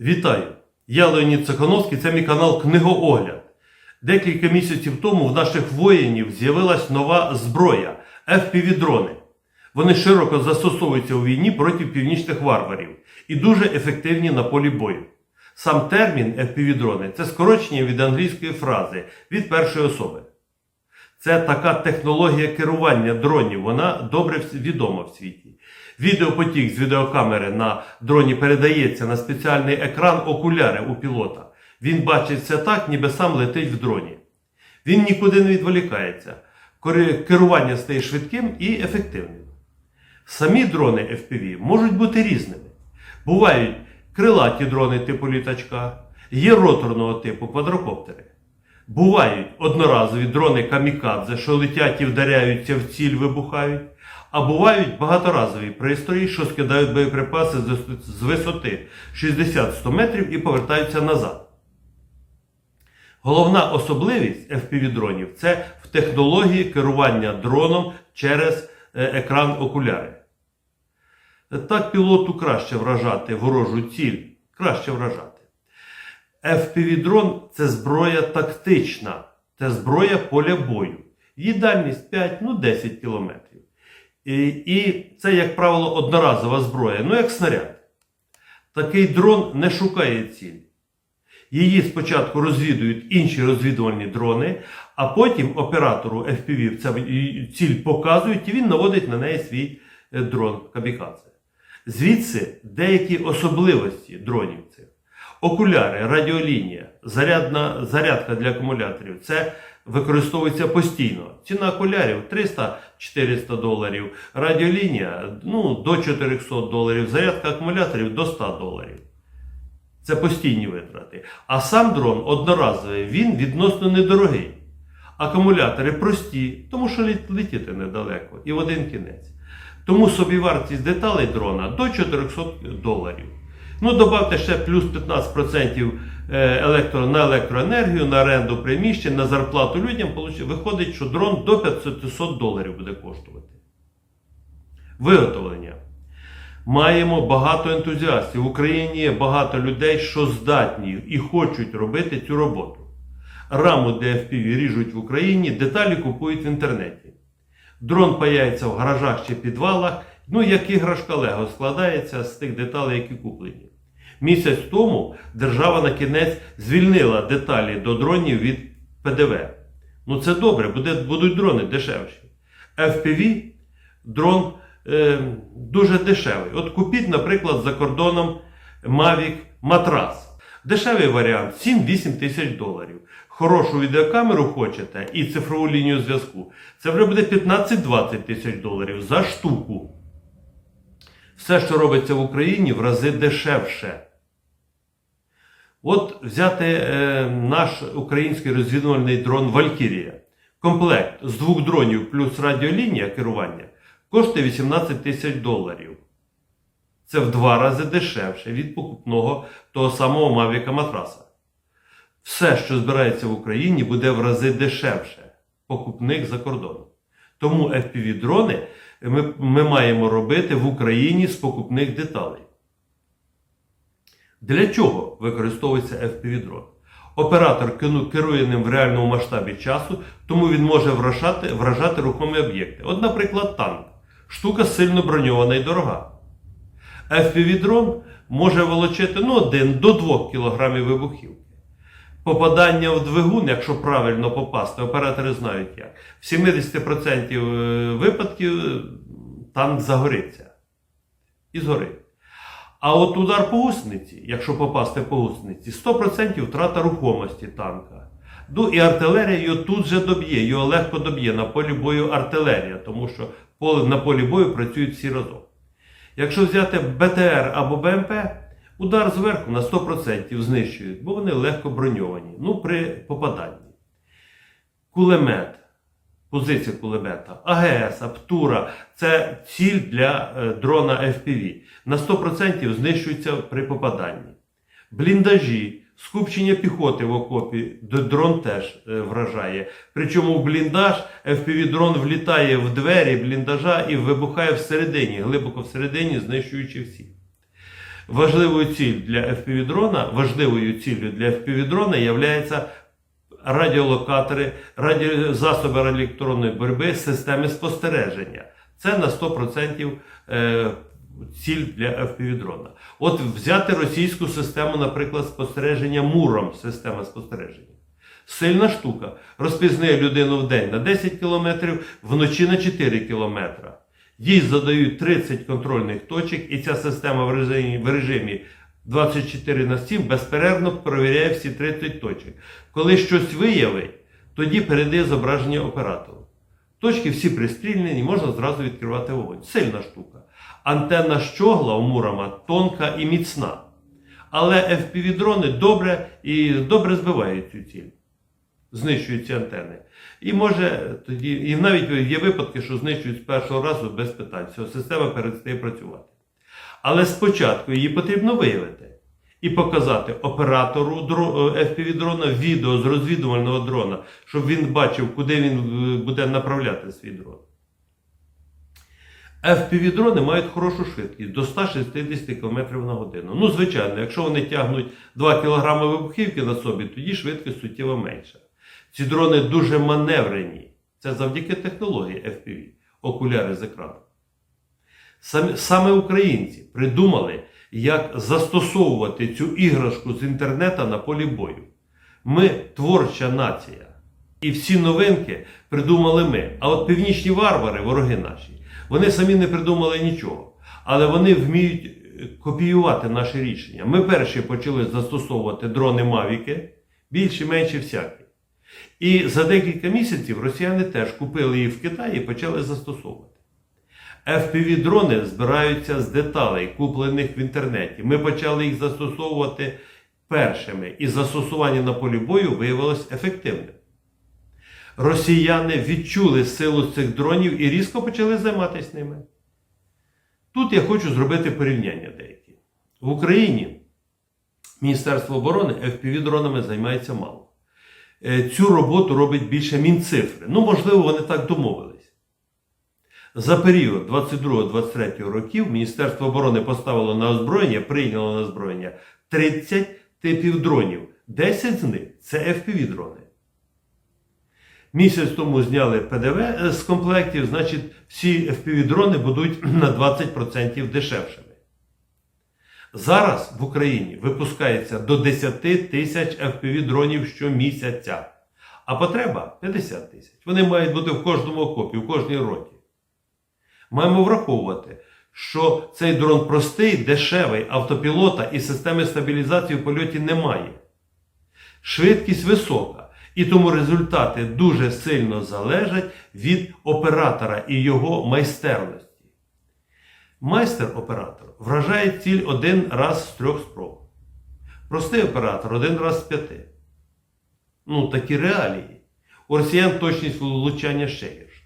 Вітаю! Я Леонід Цехановський, це мій канал Книгоогляд. Декілька місяців тому в наших воїнів з'явилась нова зброя FPV-дрони. Вони широко застосовуються у війні проти північних варварів і дуже ефективні на полі бою. Сам термін FPV-дрони це скорочення від англійської фрази від першої особи. Це така технологія керування дронів, вона добре відома в світі. Відеопотік з відеокамери на дроні передається на спеціальний екран окуляри у пілота. Він бачить все так, ніби сам летить в дроні. Він нікуди не відволікається. Керування стає швидким і ефективним. Самі дрони FPV можуть бути різними. Бувають крилаті дрони типу літачка, є роторного типу квадрокоптери. Бувають одноразові дрони камікадзе, що летять і вдаряються в ціль, вибухають. А бувають багаторазові пристрої, що скидають боєприпаси з- висоти 60-100 метрів і повертаються назад. Головна особливість FPV-дронів це в технології керування дроном через е, екран окуляри. Так пілоту краще вражати ворожу ціль, краще вражати. FPV-дрон це зброя тактична, це зброя поля бою. Її дальність 5, ну 10 кілометрів. І, і це, як правило, одноразова зброя, ну як снаряд. Такий дрон не шукає ціль. Її спочатку розвідують інші розвідувальні дрони, а потім оператору FPV ціль показують і він наводить на неї свій е, дрон камікадзе. Звідси деякі особливості дронів цих. Окуляри, радіолінія, зарядна, зарядка для акумуляторів. Це використовується постійно. Ціна окулярів 300-400 доларів, радіолінія ну, до 400 доларів, зарядка акумуляторів до 100 доларів. Це постійні витрати. А сам дрон одноразовий, він відносно недорогий. Акумулятори прості, тому що летіти недалеко і в один кінець. Тому собівартість деталей дрона до 400 доларів. Ну, додавте ще плюс 15% е, електро, на електроенергію, на оренду приміщень, на зарплату людям. Виходить, що дрон до 500 доларів буде коштувати. Виготовлення. Маємо багато ентузіастів. В Україні є багато людей, що здатні і хочуть робити цю роботу. Раму FPV ріжуть в Україні, деталі купують в інтернеті. Дрон паяється в гаражах чи підвалах, ну як іграшка Лего складається з тих деталей, які куплені. Місяць тому держава на кінець звільнила деталі до дронів від ПДВ. Ну це добре, буде, будуть дрони дешевші. FPV дрон е, дуже дешевий. От купіть, наприклад, за кордоном Mavic Матрас. Дешевий варіант 7-8 тисяч доларів. Хорошу відеокамеру хочете і цифрову лінію зв'язку. Це вже буде 15-20 тисяч доларів за штуку. Все, що робиться в Україні, в рази дешевше. От взяти е, наш український розвідувальний дрон Валькірія. Комплект з двох дронів плюс радіолінія керування коштує 18 тисяч доларів. Це в два рази дешевше від покупного того самого Мавіка Матраса. Все, що збирається в Україні, буде в рази дешевше покупник за кордоном. Тому FPV-дрони ми, ми маємо робити в Україні з покупних деталей. Для чого використовується FPV-дрон? Оператор керує ним в реальному масштабі часу, тому він може вражати, вражати рухомі об'єкти. От, наприклад, танк. Штука сильно броньована і дорога. FPV-дрон може волочити ну, 1 до 2 кг вибухівки. Попадання в двигун, якщо правильно попасти, оператори знають як. В 70% випадків е, танк загориться. І згорить. А от удар по гусениці, якщо попасти по гусениці, 100% втрата рухомості танка. Ну і артилерія його тут же доб'є, його легко доб'є на полі бою артилерія, тому що на полі бою працюють всі разом. Якщо взяти БТР або БМП, удар зверху на 100% знищують, бо вони легко броньовані. Ну, при попаданні. Кулемет, позиція кулемета, АГС, Аптура це ціль для е, дрона FPV. На 100% знищується при попаданні. Бліндажі, скупчення піхоти в окопі, дрон теж е, вражає. Причому в бліндаж FPV-дрон влітає в двері бліндажа і вибухає всередині, глибоко всередині, знищуючи всіх. Важливою ціль для FPV-дрона, важливою ціллю для FPV-дрона є радіолокатори, раді... засоби електронної боротьби, системи спостереження. Це на 100% е, ціль для FPV-дрона. От взяти російську систему, наприклад, спостереження муром, система спостереження. Сильна штука. Розпізнає людину в день на 10 км, вночі на 4 км. Їй задають 30 контрольних точок, і ця система в режимі, в режимі 24 на 7 безперервно перевіряє всі 30 точок. Коли щось виявить, тоді передає зображення оператору. Точки всі пристріляні, можна зразу відкривати вогонь. Сильна штука. Антенна щогла у Мурама тонка і міцна. Але FPV-дрони добре і добре збивають цю ціль. Знищують ці антени. І може тоді, і навіть є випадки, що знищують з першого разу без питань. Все, система перестає працювати. Але спочатку її потрібно виявити і показати оператору FPV-дрона відео з розвідувального дрона, щоб він бачив, куди він е, буде направляти свій дрон. FPV-дрони мають хорошу швидкість до 160 км на годину. Ну, звичайно, якщо вони тягнуть 2 кг вибухівки на собі, тоді швидкість суттєво менша. Ці дрони дуже маневрені. Це завдяки технології FPV, окуляри з екрану. Саме, українці придумали, як застосовувати цю іграшку з інтернету на полі бою. Ми творча нація. І всі новинки придумали ми. А от північні варвари, вороги наші, вони самі не придумали нічого. Але вони вміють е, копіювати наші рішення. Ми перші почали застосовувати дрони Мавіки, більші, менші всякі. І за декілька місяців росіяни теж купили їх в Китаї і почали застосовувати. FPV-дрони збираються з деталей, куплених в інтернеті. Ми почали їх застосовувати першими, і застосування на полі бою виявилось ефективним. Росіяни відчули силу цих дронів і різко почали займатися ними. Тут я хочу зробити порівняння деякі. В Україні Міністерство оборони FPV-дронами займається мало. Е, Цю роботу робить більше Мінцифри. Ну, можливо, вони так домовились. За період 22-23 років Міністерство оборони поставило на озброєння, прийняло на озброєння 30 типів дронів. 10 з них це FPV-дрони. Місяць тому зняли ПДВ з комплектів, значить, всі FPV-дрони будуть на 20% дешевшими. Зараз в Україні випускається до 10 тисяч FPV-дронів щомісяця. А потреба 50 тисяч. Вони мають бути в кожному окопі, в кожній роті. Маємо враховувати, що цей дрон простий, дешевий, автопілота і системи стабілізації в польоті немає. Швидкість висока, і тому результати дуже сильно залежать від оператора і його майстерності. Майстер-оператор вражає ціль один раз з трьох спроб. Простий оператор один раз з п'яти. Ну, такі реалії. У росіян точність влучання ще гірша.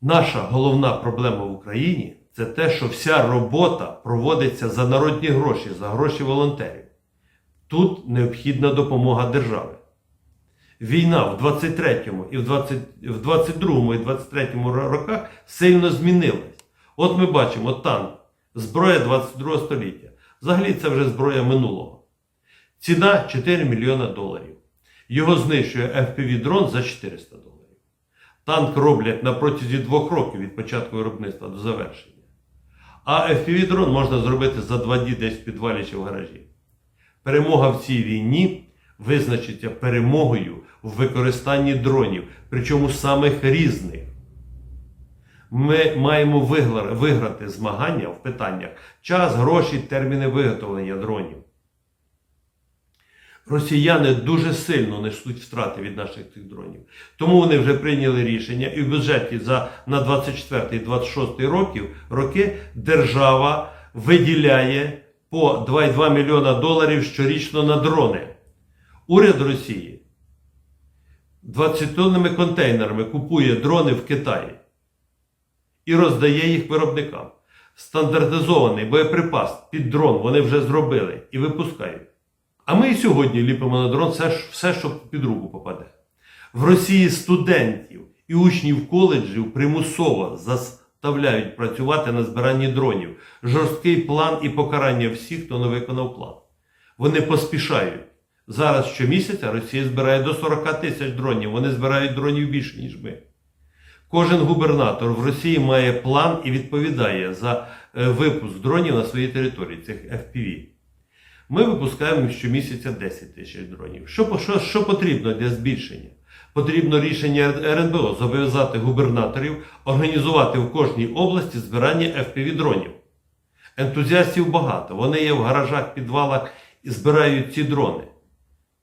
Наша головна проблема в Україні це те, що вся робота проводиться за народні гроші, за гроші волонтерів. Тут необхідна допомога держави. Війна в 23-му і в 20, в 22-му і 23-му роках сильно змінилась. От ми бачимо танк, зброя 22 століття. Взагалі це вже зброя минулого. Ціна 4 мільйона доларів. Його знищує FPV-дрон за 400 доларів. Танк роблять на протязі двох років від початку виробництва до завершення. А FPV-дрон можна зробити за два дні десь в підвалі чи в гаражі. Перемога в цій війні визначиться перемогою в використанні дронів, причому самих різних. Ми маємо виграти змагання в питаннях час, гроші, терміни виготовлення дронів. Росіяни дуже сильно несуть втрати від наших цих дронів. Тому вони вже прийняли рішення, і в бюджеті за, на 24 26 років, роки держава виділяє по 2,2 мільйона доларів щорічно на дрони. Уряд Росії 20-тонними контейнерами купує дрони в Китаї і роздає їх виробникам. Стандартизований боєприпас під дрон вони вже зробили і випускають. А ми і сьогодні ліпимо на дрон все, все, що під руку попаде. В Росії студентів і учнів коледжів примусово заставляють працювати на збиранні дронів. Жорсткий план і покарання всіх, хто не виконав план. Вони поспішають. Зараз щомісяця Росія збирає до 40 тисяч дронів. Вони збирають дронів більше, ніж ми. Кожен губернатор в Росії має план і відповідає за е, випуск дронів на своїй території, цих FPV. Ми випускаємо щомісяця 10 тисяч дронів. Що, що, що потрібно для збільшення? Потрібно рішення РНБО зобов'язати губернаторів організувати в кожній області збирання FPV дронів. Ентузіастів багато. Вони є в гаражах, підвалах і збирають ці дрони.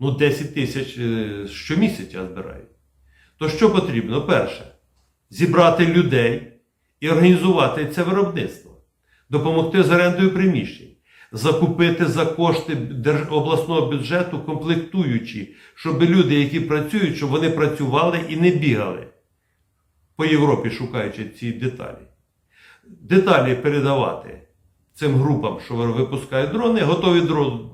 Ну, 10 тисяч е, щомісяця збирають. То що потрібно? Перше, зібрати людей і організувати це виробництво, допомогти з орендою приміщень, закупити за кошти обласного бюджету комплектуючі, щоб люди, які працюють, щоб вони працювали і не бігали по Європі, шукаючи ці деталі. Деталі передавати цим групам, що випускають дрони, готові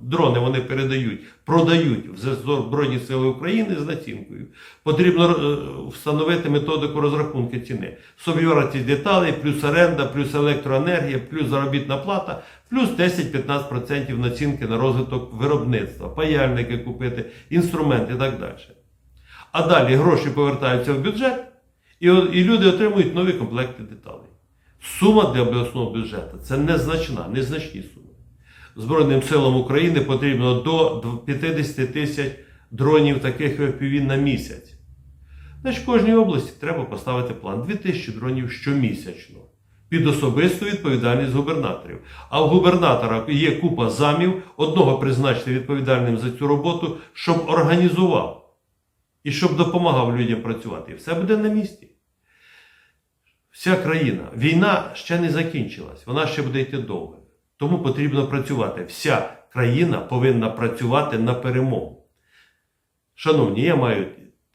дрони вони передають, продають в Збройні Сили України з націнкою. Потрібно е, встановити методику розрахунку ціни. Собівартість деталей, плюс оренда, плюс електроенергія, плюс заробітна плата, плюс 10-15% націнки на розвиток виробництва, паяльники купити, інструменти і так далі. А далі гроші повертаються в бюджет, і люди отримують нові комплекти деталей. Сума для обласного бюджету це незначна, незначні суми. Збройним силам України потрібно до 50 тисяч дронів таких FPV на місяць. Значить, кожній області треба поставити план 2000 дронів щомісячно під особисту відповідальність губернаторів. А в губернатора є купа замів, одного призначити відповідальним за цю роботу, щоб організував і щоб допомагав людям працювати. І все буде на місці. Вся країна, війна ще не закінчилась, вона ще буде йти довго. Тому потрібно працювати. Вся країна повинна працювати на перемогу. Шановні, я маю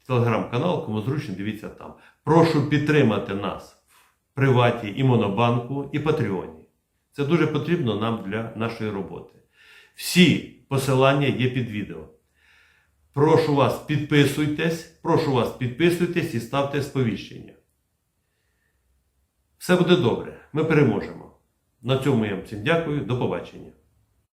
телеграм-канал, кому зручно, дивіться там. Прошу підтримати нас в Приваті і Монобанку, і Патреоні. Це дуже потрібно нам для нашої роботи. Всі посилання є під відео. Прошу вас, підписуйтесь, прошу вас, підписуйтесь і ставте сповіщення. Все буде добре. Ми переможемо. На цьому я вам всім дякую. До побачення.